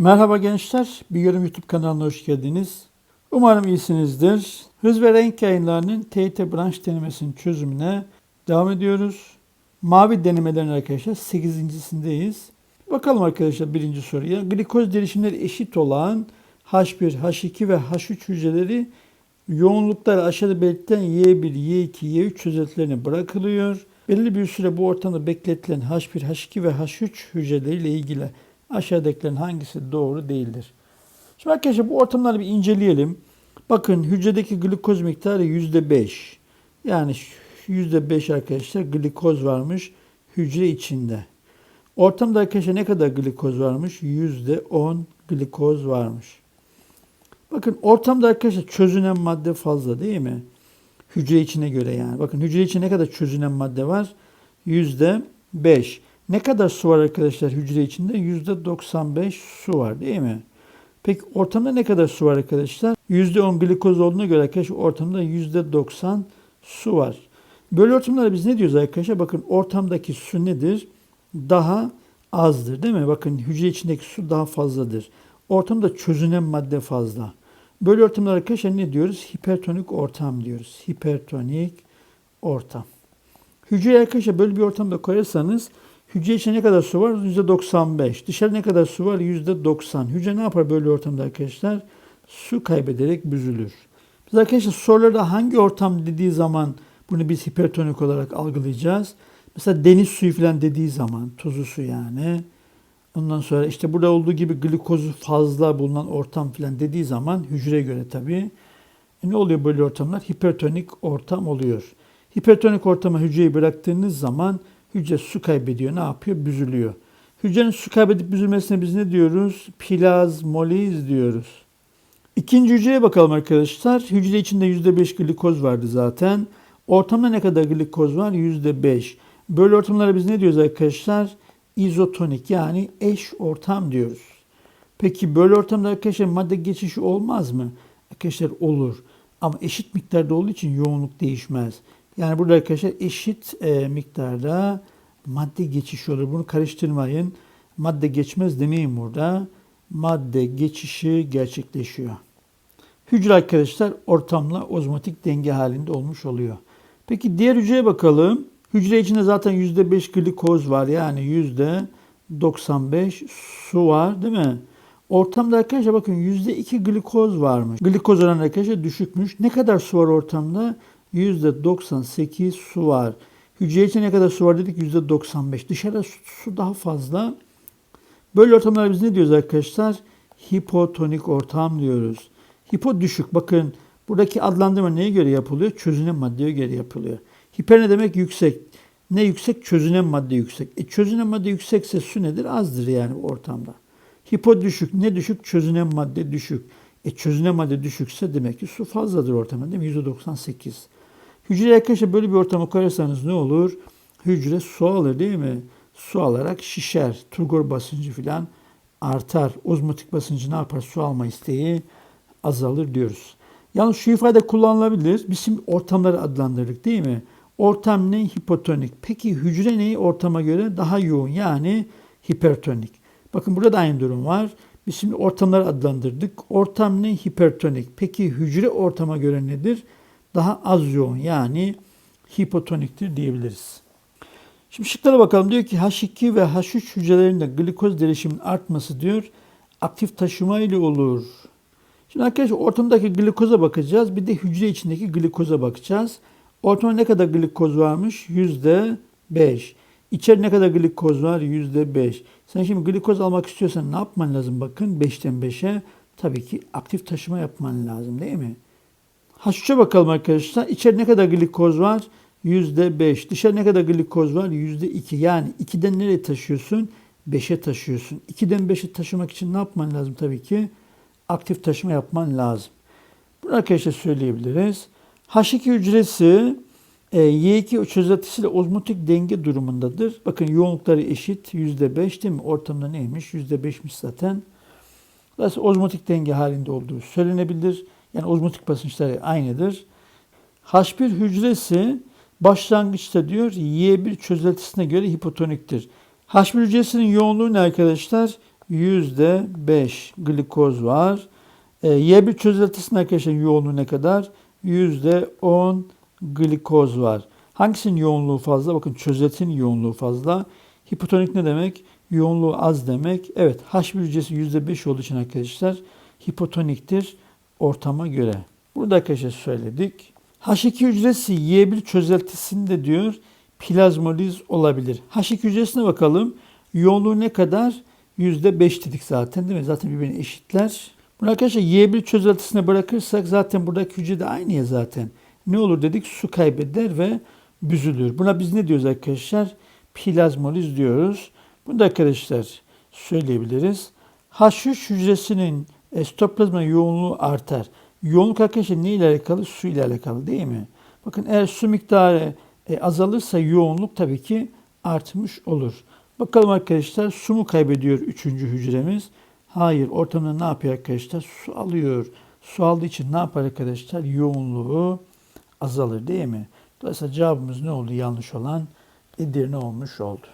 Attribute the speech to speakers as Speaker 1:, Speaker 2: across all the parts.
Speaker 1: Merhaba gençler, Bir Yorum YouTube kanalına hoş geldiniz. Umarım iyisinizdir. Hız ve renk yayınlarının TYT branş denemesinin çözümüne devam ediyoruz. Mavi denemelerin arkadaşlar 8.sindeyiz. Bakalım arkadaşlar birinci soruya. Glikoz derişimleri eşit olan H1, H2 ve H3 hücreleri yoğunlukları aşağıda belirtilen Y1, Y2, Y3 çözeltilerine bırakılıyor. Belirli bir süre bu ortamda bekletilen H1, H2 ve H3 hücreleriyle ilgili aşağıdakilerin hangisi doğru değildir? Şimdi arkadaşlar bu ortamları bir inceleyelim. Bakın hücredeki glikoz miktarı %5. Yani %5 arkadaşlar glikoz varmış hücre içinde. Ortamda arkadaşlar ne kadar glikoz varmış? %10 glikoz varmış. Bakın ortamda arkadaşlar çözünen madde fazla değil mi? Hücre içine göre yani. Bakın hücre içinde ne kadar çözünen madde var? %5. Ne kadar su var arkadaşlar hücre içinde? %95 su var değil mi? Peki ortamda ne kadar su var arkadaşlar? %10 glikoz olduğuna göre arkadaşlar ortamda %90 su var. Böyle ortamlarda biz ne diyoruz arkadaşlar? Bakın ortamdaki su nedir? Daha azdır değil mi? Bakın hücre içindeki su daha fazladır. Ortamda çözünen madde fazla. Böyle ortamlar arkadaşlar ne diyoruz? Hipertonik ortam diyoruz. Hipertonik ortam. Hücreye arkadaşlar böyle bir ortamda koyarsanız hücre içinde ne kadar su var? %95. Dışarı ne kadar su var? %90. Hücre ne yapar böyle ortamda arkadaşlar? Su kaybederek büzülür. Biz arkadaşlar sorularda hangi ortam dediği zaman bunu biz hipertonik olarak algılayacağız. Mesela deniz suyu falan dediği zaman tuzlu su yani. Ondan sonra işte burada olduğu gibi glikozu fazla bulunan ortam falan dediği zaman hücreye göre tabii. E ne oluyor böyle ortamlar? Hipertonik ortam oluyor. Hipertonik ortama hücreyi bıraktığınız zaman hücre su kaybediyor. Ne yapıyor? Büzülüyor. Hücrenin su kaybedip büzülmesine biz ne diyoruz? Plazmoliz diyoruz. İkinci hücreye bakalım arkadaşlar. Hücre içinde %5 glikoz vardı zaten. Ortamda ne kadar glikoz var? %5. Böyle ortamlara biz ne diyoruz arkadaşlar? İzotonik yani eş ortam diyoruz. Peki böyle ortamda arkadaşlar madde geçişi olmaz mı? Arkadaşlar olur. Ama eşit miktarda olduğu için yoğunluk değişmez. Yani burada arkadaşlar eşit e, miktarda madde geçişi olur. Bunu karıştırmayın. Madde geçmez demeyin burada. Madde geçişi gerçekleşiyor. Hücre arkadaşlar ortamla ozmotik denge halinde olmuş oluyor. Peki diğer hücreye bakalım. Hücre içinde zaten %5 glikoz var. Yani %95 su var değil mi? Ortamda arkadaşlar bakın %2 glikoz varmış. Glikoz oranı arkadaşlar düşükmüş. Ne kadar su var ortamda? %98 su var. Hücre içinde ne kadar su var dedik? %95. Dışarıda su, su daha fazla. Böyle ortamlara biz ne diyoruz arkadaşlar? Hipotonik ortam diyoruz. Hipo düşük. Bakın buradaki adlandırma neye göre yapılıyor? Çözünen maddeye göre yapılıyor. Hiper ne demek? Yüksek. Ne yüksek? Çözünen madde yüksek. E çözünen madde yüksekse su nedir? Azdır yani bu ortamda. Hipo düşük. Ne düşük? Çözünen madde düşük. E çözünen madde düşükse demek ki su fazladır ortamda değil mi? %98. Hücre arkadaşlar böyle bir ortama koyarsanız ne olur? Hücre su alır değil mi? Su alarak şişer. Turgor basıncı filan artar. Ozmotik basıncı ne yapar? Su alma isteği azalır diyoruz. Yalnız şu ifade kullanılabilir. Biz şimdi ortamları adlandırdık değil mi? Ortam ne? Hipotonik. Peki hücre neyi ortama göre daha yoğun yani hipertonik. Bakın burada da aynı durum var. Biz şimdi ortamları adlandırdık. Ortam ne? Hipertonik. Peki hücre ortama göre nedir? Daha az yoğun yani hipotoniktir diyebiliriz. Şimdi şıklara bakalım. Diyor ki H2 ve H3 hücrelerinde glikoz derişiminin artması diyor aktif taşıma ile olur. Şimdi arkadaşlar ortamdaki glikoza bakacağız. Bir de hücre içindeki glikoza bakacağız. Ortamda ne kadar glikoz varmış? Yüzde beş. İçeri ne kadar glikoz var? Yüzde beş. Sen şimdi glikoz almak istiyorsan ne yapman lazım? Bakın 5'ten 5'e tabii ki aktif taşıma yapman lazım değil mi? H3'e bakalım arkadaşlar. İçeri ne kadar glikoz var? Yüzde beş. Dışarı ne kadar glikoz var? Yüzde iki. Yani 2'den nereye taşıyorsun? 5'e taşıyorsun. 2'den 5'e taşımak için ne yapman lazım tabii ki? Aktif taşıma yapman lazım. Bunu arkadaşlar söyleyebiliriz. H2 hücresi e, Y2 çözeltisiyle ozmotik denge durumundadır. Bakın yoğunlukları eşit. %5 değil mi? Ortamda neymiş? %5'miş zaten. Dolayısıyla ozmotik denge halinde olduğu söylenebilir. Yani ozmotik basınçları aynıdır. H1 hücresi başlangıçta diyor Y1 çözeltisine göre hipotoniktir. H1 hücresinin yoğunluğu ne arkadaşlar? %5 glikoz var. E, Y1 çözeltisinin arkadaşlar yoğunluğu ne kadar? %10 glikoz var. Hangisinin yoğunluğu fazla? Bakın çözeltinin yoğunluğu fazla. Hipotonik ne demek? Yoğunluğu az demek. Evet H1 hücresi %5 olduğu için arkadaşlar hipotoniktir ortama göre. Burada arkadaşlar söyledik. H2 hücresi Y1 çözeltisinde diyor plazmoliz olabilir. H2 hücresine bakalım. Yoğunluğu ne kadar? %5 dedik zaten değil mi? Zaten birbirine eşitler. Bunu arkadaşlar Y1 çözeltisine bırakırsak zaten buradaki hücre de aynı ya zaten. Ne olur dedik? Su kaybeder ve büzülür. Buna biz ne diyoruz arkadaşlar? Plazmoliz diyoruz. Bunu da arkadaşlar söyleyebiliriz. H3 hücresinin e, yoğunluğu artar. Yoğunluk arkadaşlar ne ile alakalı? Su ile alakalı değil mi? Bakın eğer su miktarı e, azalırsa yoğunluk tabii ki artmış olur. Bakalım arkadaşlar su mu kaybediyor üçüncü hücremiz? Hayır ortamda ne yapıyor arkadaşlar? Su alıyor. Su aldığı için ne yapar arkadaşlar? Yoğunluğu azalır değil mi? Dolayısıyla cevabımız ne oldu? Yanlış olan Edirne olmuş oldu.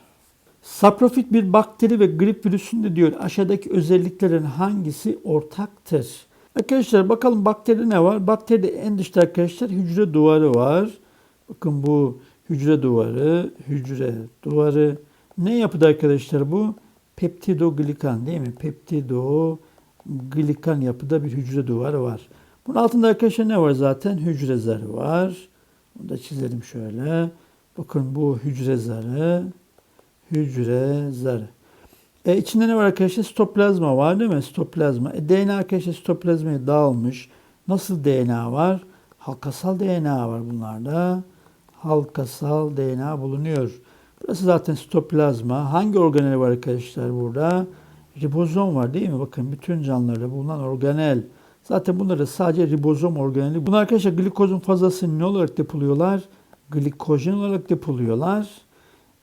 Speaker 1: Saprofit bir bakteri ve grip virüsünde diyor aşağıdaki özelliklerin hangisi ortaktır? Arkadaşlar bakalım bakteride ne var? Bakteride en dışta arkadaşlar hücre duvarı var. Bakın bu hücre duvarı, hücre duvarı. Ne yapıda arkadaşlar bu? Peptidoglikan değil mi? Peptidoglikan yapıda bir hücre duvarı var. Bunun altında arkadaşlar ne var zaten? Hücre zarı var. Bunu da çizelim şöyle. Bakın bu hücre zarı. Hücre zarı. E, içinde ne var arkadaşlar? Sitoplazma var değil mi? Sitoplazma. E, DNA arkadaşlar sitoplazmaya dağılmış. Nasıl DNA var? Halkasal DNA var bunlarda. Halkasal DNA bulunuyor. Burası zaten sitoplazma. Hangi organel var arkadaşlar burada? Ribozom var değil mi? Bakın bütün canlılarda bulunan organel. Zaten bunları sadece ribozom organeli. Bunlar arkadaşlar glikozun fazlasını ne olarak depoluyorlar? Glikojen olarak depoluyorlar.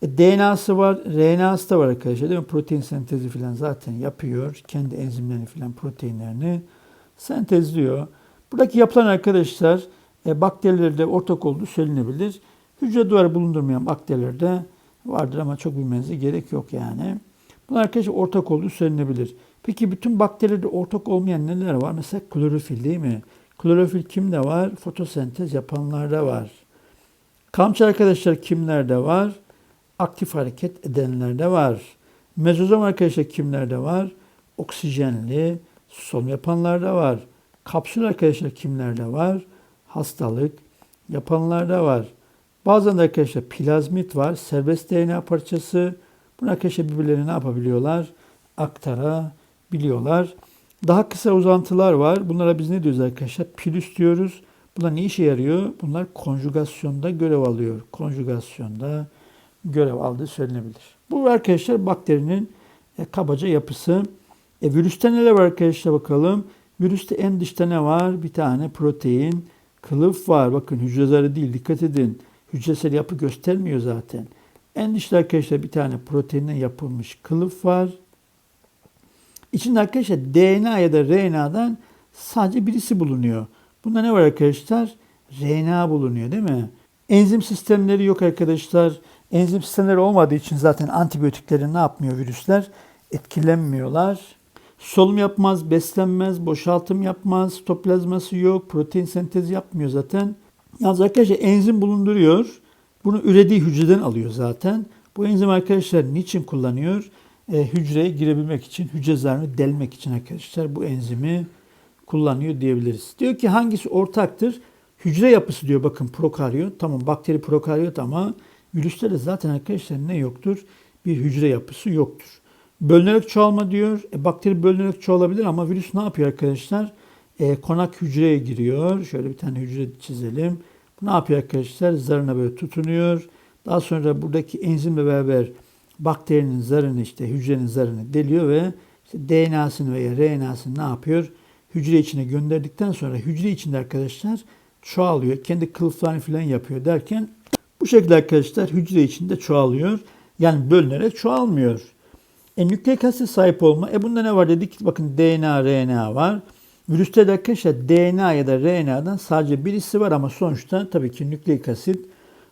Speaker 1: E, DNA'sı var, RNA'sı da var arkadaşlar değil mi? Protein sentezi falan zaten yapıyor. Kendi enzimlerini falan proteinlerini sentezliyor. Buradaki yapılan arkadaşlar e, bakterilerde ortak olduğu söylenebilir. Hücre duvarı bulundurmayan bakterilerde vardır ama çok bilmenize gerek yok yani. Bunlar arkadaşlar ortak olduğu söylenebilir. Peki bütün bakterilerde ortak olmayan neler var? Mesela klorofil değil mi? Klorofil kimde var? Fotosentez yapanlarda var. Kamçı arkadaşlar kimlerde var? Aktif hareket edenlerde var. Mezozom arkadaşlar kimlerde var? Oksijenli, solunum yapanlarda var. Kapsül arkadaşlar kimlerde var? Hastalık yapanlarda var. Bazen de arkadaşlar plazmit var. Serbest DNA parçası. Bunu arkadaşlar birbirlerine ne yapabiliyorlar? Aktarabiliyorlar. Daha kısa uzantılar var. Bunlara biz ne diyoruz arkadaşlar? Pilüs diyoruz. Bunlar ne işe yarıyor? Bunlar konjugasyonda görev alıyor. Konjugasyonda görev aldığı söylenebilir. Bu arkadaşlar bakterinin e, kabaca yapısı. E, virüste neler var arkadaşlar bakalım. Virüste en dışta ne var? Bir tane protein, kılıf var. Bakın hücre zarı değil dikkat edin. Hücresel yapı göstermiyor zaten. En dışta arkadaşlar bir tane proteinden yapılmış kılıf var. İçinde arkadaşlar DNA ya da RNA'dan sadece birisi bulunuyor. Bunda ne var arkadaşlar? RNA bulunuyor değil mi? Enzim sistemleri yok arkadaşlar. Enzim sistemleri olmadığı için zaten antibiyotikleri ne yapmıyor virüsler? Etkilenmiyorlar. Solum yapmaz, beslenmez, boşaltım yapmaz, sitoplazması yok, protein sentezi yapmıyor zaten. Yalnız arkadaşlar enzim bulunduruyor. Bunu ürediği hücreden alıyor zaten. Bu enzim arkadaşlar niçin kullanıyor? E, hücreye girebilmek için, hücre zarını delmek için arkadaşlar bu enzimi kullanıyor diyebiliriz. Diyor ki hangisi ortaktır? Hücre yapısı diyor bakın prokaryot. Tamam bakteri prokaryot ama virüste de zaten arkadaşlar ne yoktur? Bir hücre yapısı yoktur. Bölünerek çoğalma diyor. E, bakteri bölünerek çoğalabilir ama virüs ne yapıyor arkadaşlar? E, konak hücreye giriyor. Şöyle bir tane hücre çizelim. Bu ne yapıyor arkadaşlar? Zarına böyle tutunuyor. Daha sonra buradaki enzimle beraber bakterinin zarını işte hücrenin zarını deliyor ve işte DNA'sını veya RNA'sını ne yapıyor? Hücre içine gönderdikten sonra hücre içinde arkadaşlar çoğalıyor. Kendi kılıflarını falan yapıyor derken bu şekilde arkadaşlar hücre içinde çoğalıyor. Yani bölünerek çoğalmıyor. E, nükleik asit sahip olma. E bunda ne var dedik? Bakın DNA, RNA var. Virüste de arkadaşlar DNA ya da RNA'dan sadece birisi var ama sonuçta tabii ki nükleik asit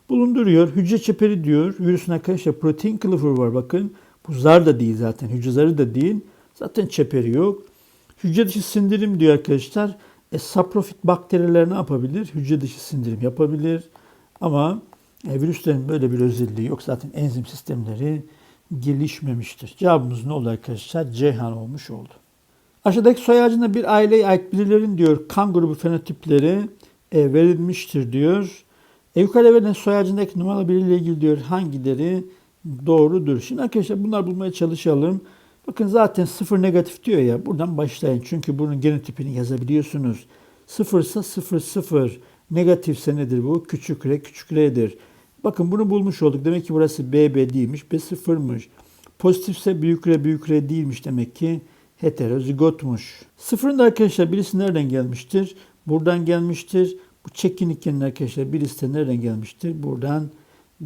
Speaker 1: bulunduruyor. Hücre çeperi diyor. Virüsün arkadaşlar protein kılıfı var bakın. Bu zar da değil zaten. Hücre zarı da değil. Zaten çeperi yok. Hücre dışı sindirim diyor arkadaşlar. E, saprofit bakteriler ne yapabilir? Hücre dışı sindirim yapabilir. Ama e, virüslerin böyle bir özelliği yok. Zaten enzim sistemleri gelişmemiştir. Cevabımız ne oldu arkadaşlar? Ceyhan olmuş oldu. Aşağıdaki soy ağacında bir aileye ait birilerin diyor kan grubu fenotipleri e, verilmiştir diyor. E, yukarıda verilen soy ağacındaki numaralı biriyle ilgili diyor hangileri doğrudur. Şimdi arkadaşlar bunlar bulmaya çalışalım. Bakın zaten sıfır negatif diyor ya buradan başlayın. Çünkü bunun genotipini yazabiliyorsunuz. Sıfırsa sıfır sıfır. Negatifse nedir bu? Küçük r küçük r'dir. Bakın bunu bulmuş olduk. Demek ki burası BB değilmiş. B sıfırmış. Pozitifse büyük R büyük R değilmiş demek ki heterozigotmuş. Sıfırın da arkadaşlar birisi nereden gelmiştir? Buradan gelmiştir. Bu çekin ikinin arkadaşlar birisi de nereden gelmiştir? Buradan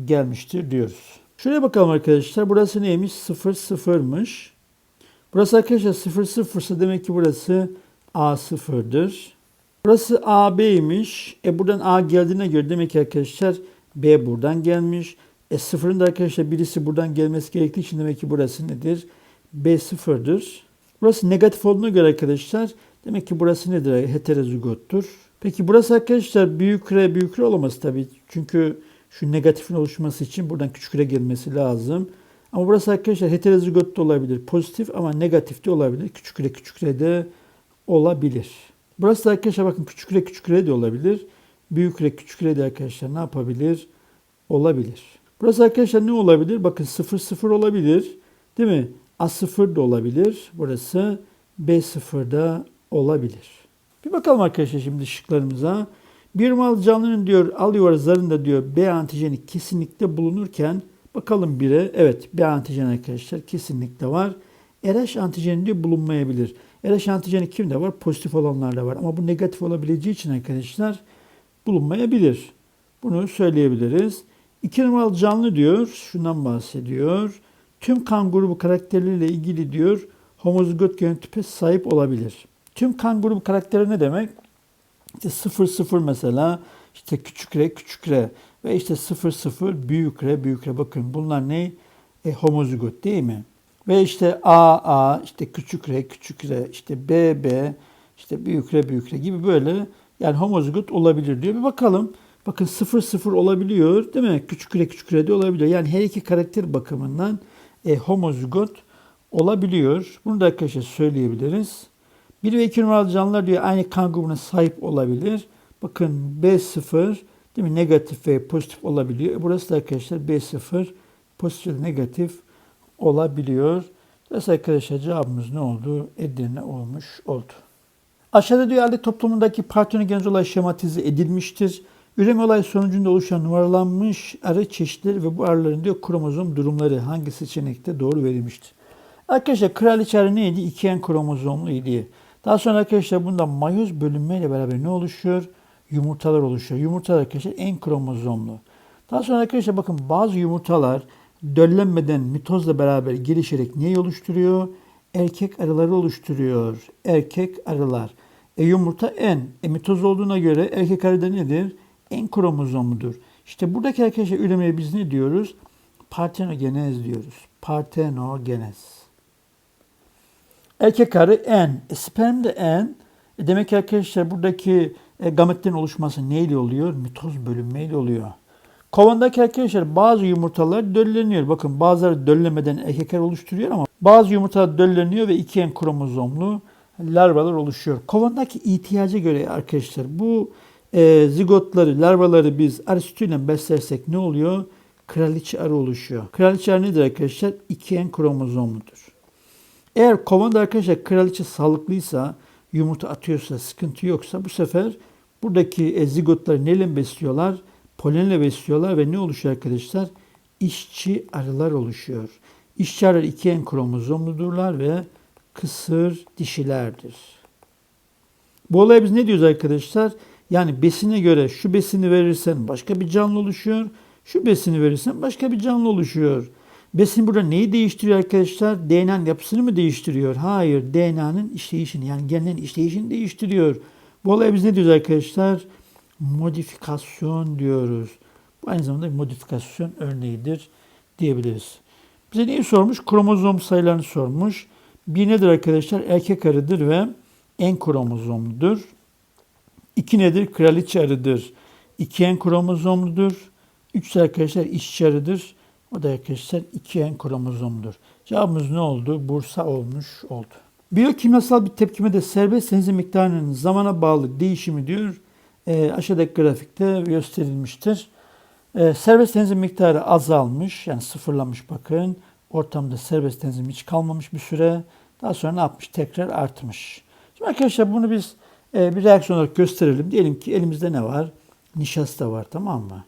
Speaker 1: gelmiştir diyoruz. Şuraya bakalım arkadaşlar. Burası neymiş? Sıfır sıfırmış. Burası arkadaşlar sıfır sıfırsa demek ki burası A sıfırdır. Burası AB'ymiş. E buradan A geldiğine göre demek ki arkadaşlar B buradan gelmiş. E sıfırın da arkadaşlar birisi buradan gelmesi gerektiği için demek ki burası nedir? B sıfırdır. Burası negatif olduğuna göre arkadaşlar demek ki burası nedir? Heterozigottur. Peki burası arkadaşlar büyük R büyük R olamaz tabii. Çünkü şu negatifin oluşması için buradan küçük R gelmesi lazım. Ama burası arkadaşlar heterozigot da olabilir. Pozitif ama negatif de olabilir. Küçük R küçük R de olabilir. Burası da arkadaşlar bakın küçük R küçük R de olabilir. Büyük R küçük R de arkadaşlar ne yapabilir? Olabilir. Burası arkadaşlar ne olabilir? Bakın 0 0 olabilir. Değil mi? A0 da olabilir. Burası B0 da olabilir. Bir bakalım arkadaşlar şimdi şıklarımıza. Bir mal canlının diyor alıyor zarında diyor B antijeni kesinlikle bulunurken bakalım bire evet B antijen arkadaşlar kesinlikle var. RH antijeni diyor bulunmayabilir. RH antijeni kimde var? Pozitif olanlarda var. Ama bu negatif olabileceği için arkadaşlar bulunmayabilir. Bunu söyleyebiliriz. İki numaralı canlı diyor. Şundan bahsediyor. Tüm kan grubu karakterleriyle ilgili diyor homozigot genotipe sahip olabilir. Tüm kan grubu karakteri ne demek? İşte 0 0 mesela işte küçük r küçük r ve işte 0 0 büyük r büyük r bakın bunlar ne? E, homozigot değil mi? Ve işte A A işte küçük r küçük r işte B B işte büyük r büyük r gibi böyle yani homozigot olabilir diyor. Bir bakalım. Bakın 0 0 olabiliyor değil mi? Küçük r küçük r de olabiliyor. Yani her iki karakter bakımından e, homozigot olabiliyor. Bunu da arkadaşlar söyleyebiliriz. 1 ve 2 numaralı canlılar diyor aynı kan grubuna sahip olabilir. Bakın B0 değil mi? Negatif ve pozitif olabiliyor. E, Burası da arkadaşlar B0 pozitif ve negatif olabiliyor. Dolayısıyla arkadaşlar cevabımız ne oldu? Edirne olmuş oldu. Aşağıda halde toplumundaki partenogenez olay şematize edilmiştir. Üreme olay sonucunda oluşan numaralanmış arı çeşitleri ve bu arıların diyor kromozom durumları hangi seçenekte doğru verilmiştir? Arkadaşlar kraliçe arı neydi? İki en kromozomlu idi. Daha sonra arkadaşlar bunda mayoz bölünmeyle beraber ne oluşuyor? Yumurtalar oluşuyor. Yumurtalar arkadaşlar en kromozomlu. Daha sonra arkadaşlar bakın bazı yumurtalar döllenmeden mitozla beraber gelişerek neyi oluşturuyor? Erkek arıları oluşturuyor. Erkek arılar. E yumurta en. E mitoz olduğuna göre erkek arıda nedir? En kromozomludur. İşte buradaki arkadaşlar üremeye biz ne diyoruz? Partenogenez diyoruz. Partenogenez. Erkek arı en. E, sperm de en. E, demek ki arkadaşlar buradaki e, gametlerin oluşması neyle oluyor? Mitoz bölünmeyle oluyor. Kovandaki arkadaşlar bazı yumurtalar dölleniyor. Bakın bazıları döllemeden erkekler oluşturuyor ama bazı yumurtalar dölleniyor ve iki en kromozomlu larvalar oluşuyor. Kovandaki ihtiyaca göre arkadaşlar bu e, zigotları, larvaları biz arı sütüyle beslersek ne oluyor? Kraliçe arı oluşuyor. Kraliçe arı nedir arkadaşlar? İki en kromozomludur. Eğer kovanda arkadaşlar kraliçe sağlıklıysa, yumurta atıyorsa, sıkıntı yoksa bu sefer buradaki e, zigotları neyle besliyorlar? Polenle besliyorlar ve ne oluşuyor arkadaşlar? İşçi arılar oluşuyor. İşçi arılar iki en kromozomludurlar ve kısır dişilerdir. Bu olaya biz ne diyoruz arkadaşlar? Yani besine göre şu besini verirsen başka bir canlı oluşuyor. Şu besini verirsen başka bir canlı oluşuyor. Besin burada neyi değiştiriyor arkadaşlar? DNA'nın yapısını mı değiştiriyor? Hayır, DNA'nın işleyişini yani genlerin işleyişini değiştiriyor. Bu olaya biz ne diyoruz arkadaşlar? Modifikasyon diyoruz. Bu aynı zamanda bir modifikasyon örneğidir diyebiliriz. Bize neyi sormuş? Kromozom sayılarını sormuş. Bir nedir arkadaşlar? Erkek arıdır ve en kromozomludur. İki nedir? Kraliçe arıdır. İki en kromozomludur. Üç arkadaşlar işçi arıdır. O da arkadaşlar iki en kromozomludur. Cevabımız ne oldu? Bursa olmuş oldu. Biyokimyasal bir tepkimede serbest enzim miktarının zamana bağlı değişimi diyor. E, aşağıdaki grafikte gösterilmiştir. E, serbest enzim miktarı azalmış. Yani sıfırlamış bakın. Ortamda serbest enzim hiç kalmamış bir süre. Daha sonra ne yapmış? Tekrar artmış. Şimdi arkadaşlar bunu biz e, bir reaksiyon olarak gösterelim. Diyelim ki elimizde ne var? Nişasta var tamam mı?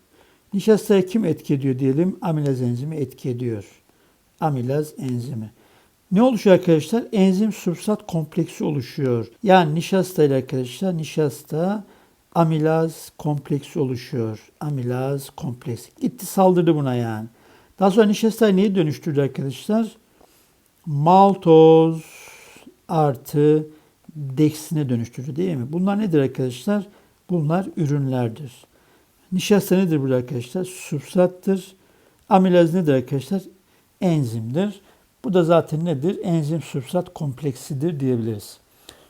Speaker 1: Nişastaya kim etki ediyor diyelim? Amilaz enzimi etki ediyor. Amilaz enzimi. Ne oluşuyor arkadaşlar? Enzim substrat kompleksi oluşuyor. Yani nişasta ile arkadaşlar nişasta amilaz kompleksi oluşuyor. Amilaz kompleksi. Gitti saldırdı buna yani. Daha sonra nişastayı neye dönüştürdü arkadaşlar? Maltoz artı deksine dönüştürdü değil mi? Bunlar nedir arkadaşlar? Bunlar ürünlerdir. Nişasta nedir burada arkadaşlar? Substrattır. Amilaz nedir arkadaşlar? Enzimdir. Bu da zaten nedir? Enzim substrat kompleksidir diyebiliriz.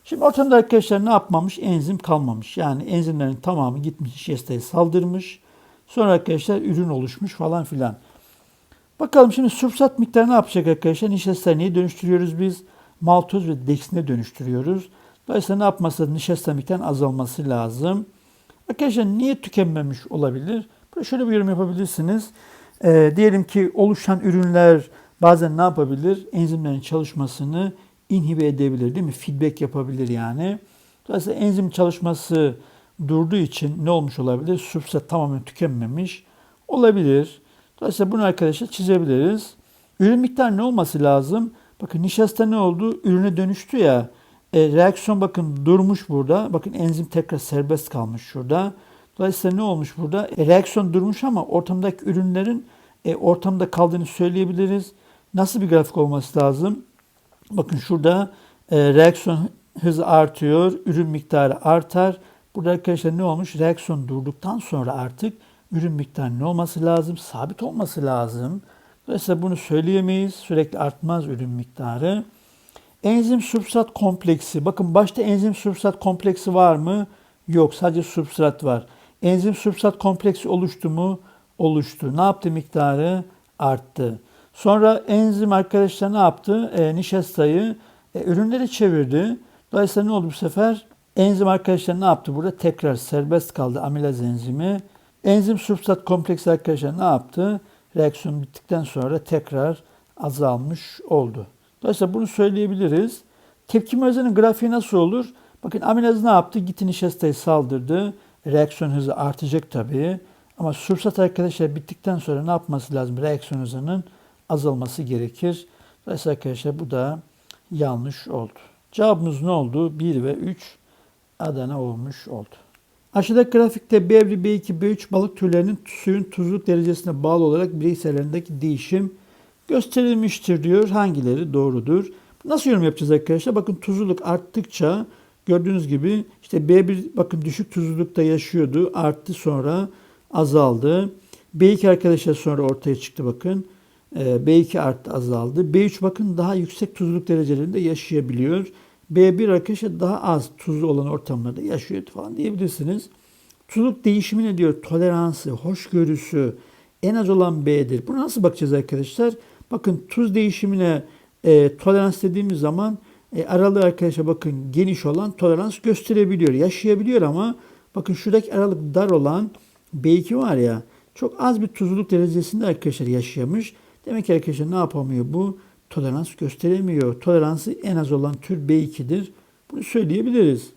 Speaker 1: Şimdi ortamda arkadaşlar ne yapmamış? Enzim kalmamış. Yani enzimlerin tamamı gitmiş nişastayı saldırmış. Sonra arkadaşlar ürün oluşmuş falan filan. Bakalım şimdi substrat miktarı ne yapacak arkadaşlar? Nişastayı neye dönüştürüyoruz biz? Maltoz ve deksine dönüştürüyoruz. Dolayısıyla ne yapması? Nişasta miktarının azalması lazım. Arkadaşlar niye tükenmemiş olabilir? Burada şöyle bir yorum yapabilirsiniz. Ee, diyelim ki oluşan ürünler bazen ne yapabilir? Enzimlerin çalışmasını inhibe edebilir değil mi? Feedback yapabilir yani. Dolayısıyla enzim çalışması durduğu için ne olmuş olabilir? Substrat tamamen tükenmemiş olabilir. Dolayısıyla bunu arkadaşlar çizebiliriz. Ürün miktarı ne olması lazım? Bakın nişasta ne oldu? Ürüne dönüştü ya. E, reaksiyon bakın durmuş burada. Bakın enzim tekrar serbest kalmış şurada. Dolayısıyla ne olmuş burada? E, reaksiyon durmuş ama ortamdaki ürünlerin e, ortamda kaldığını söyleyebiliriz. Nasıl bir grafik olması lazım? Bakın şurada e, reaksiyon hızı artıyor, ürün miktarı artar. Burada arkadaşlar ne olmuş? Reaksiyon durduktan sonra artık ürün miktarı ne olması lazım? Sabit olması lazım. Dolayısıyla bunu söyleyemeyiz. Sürekli artmaz ürün miktarı. Enzim substrat kompleksi. Bakın başta enzim substrat kompleksi var mı? Yok. Sadece substrat var. Enzim substrat kompleksi oluştu mu? Oluştu. Ne yaptı miktarı? Arttı. Sonra enzim arkadaşlar ne yaptı? E, nişastayı e, ürünleri çevirdi. Dolayısıyla ne oldu bu sefer? Enzim arkadaşlar ne yaptı? Burada tekrar serbest kaldı amilaz enzimi. Enzim substrat kompleksi arkadaşlar ne yaptı? Reaksiyon bittikten sonra tekrar azalmış oldu. Dolayısıyla bunu söyleyebiliriz. Tepkime hızının grafiği nasıl olur? Bakın amilaz ne yaptı? Gitti nişastayı saldırdı. Reaksiyon hızı artacak tabii. Ama substrat arkadaşlar bittikten sonra ne yapması lazım? Reaksiyon hızının azalması gerekir. Dolayısıyla arkadaşlar bu da yanlış oldu. Cevabımız ne oldu? 1 ve 3 Adana olmuş oldu. Aşağıdaki grafikte B1, B2, B3 balık türlerinin suyun tuzluk derecesine bağlı olarak bireysellerindeki değişim gösterilmiştir diyor. Hangileri doğrudur? Nasıl yorum yapacağız arkadaşlar? Bakın tuzluluk arttıkça gördüğünüz gibi işte B1 bakın düşük tuzlulukta yaşıyordu. Arttı sonra azaldı. B2 arkadaşlar sonra ortaya çıktı bakın. Ee, B2 arttı azaldı. B3 bakın daha yüksek tuzluluk derecelerinde yaşayabiliyor. B1 arkadaşlar daha az tuzlu olan ortamlarda yaşıyor falan diyebilirsiniz. Tuzluk değişimi ne diyor? Toleransı, hoşgörüsü en az olan B'dir. Buna nasıl bakacağız arkadaşlar? Bakın tuz değişimine e, tolerans dediğimiz zaman e, aralığı arkadaşlar bakın geniş olan tolerans gösterebiliyor, yaşayabiliyor ama bakın şuradaki aralık dar olan B2 var ya çok az bir tuzluluk derecesinde arkadaşlar yaşamış. Demek ki arkadaşlar ne yapamıyor bu? Tolerans gösteremiyor. Toleransı en az olan tür B2'dir. Bunu söyleyebiliriz.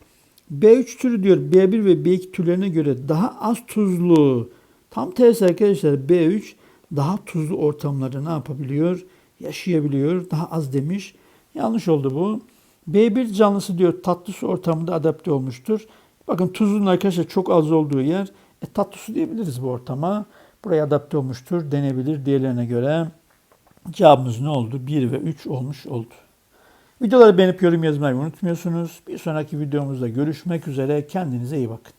Speaker 1: B3 türü diyor B1 ve B2 türlerine göre daha az tuzlu. Tam tersi arkadaşlar B3 daha tuzlu ortamlarda ne yapabiliyor? Yaşayabiliyor. Daha az demiş. Yanlış oldu bu. B1 canlısı diyor tatlı su ortamında adapte olmuştur. Bakın tuzun arkadaşlar çok az olduğu yer. E, tatlı su diyebiliriz bu ortama. Buraya adapte olmuştur denebilir diğerlerine göre. Cevabımız ne oldu? 1 ve 3 olmuş oldu. Videoları beğenip yorum yazmayı unutmuyorsunuz. Bir sonraki videomuzda görüşmek üzere. Kendinize iyi bakın.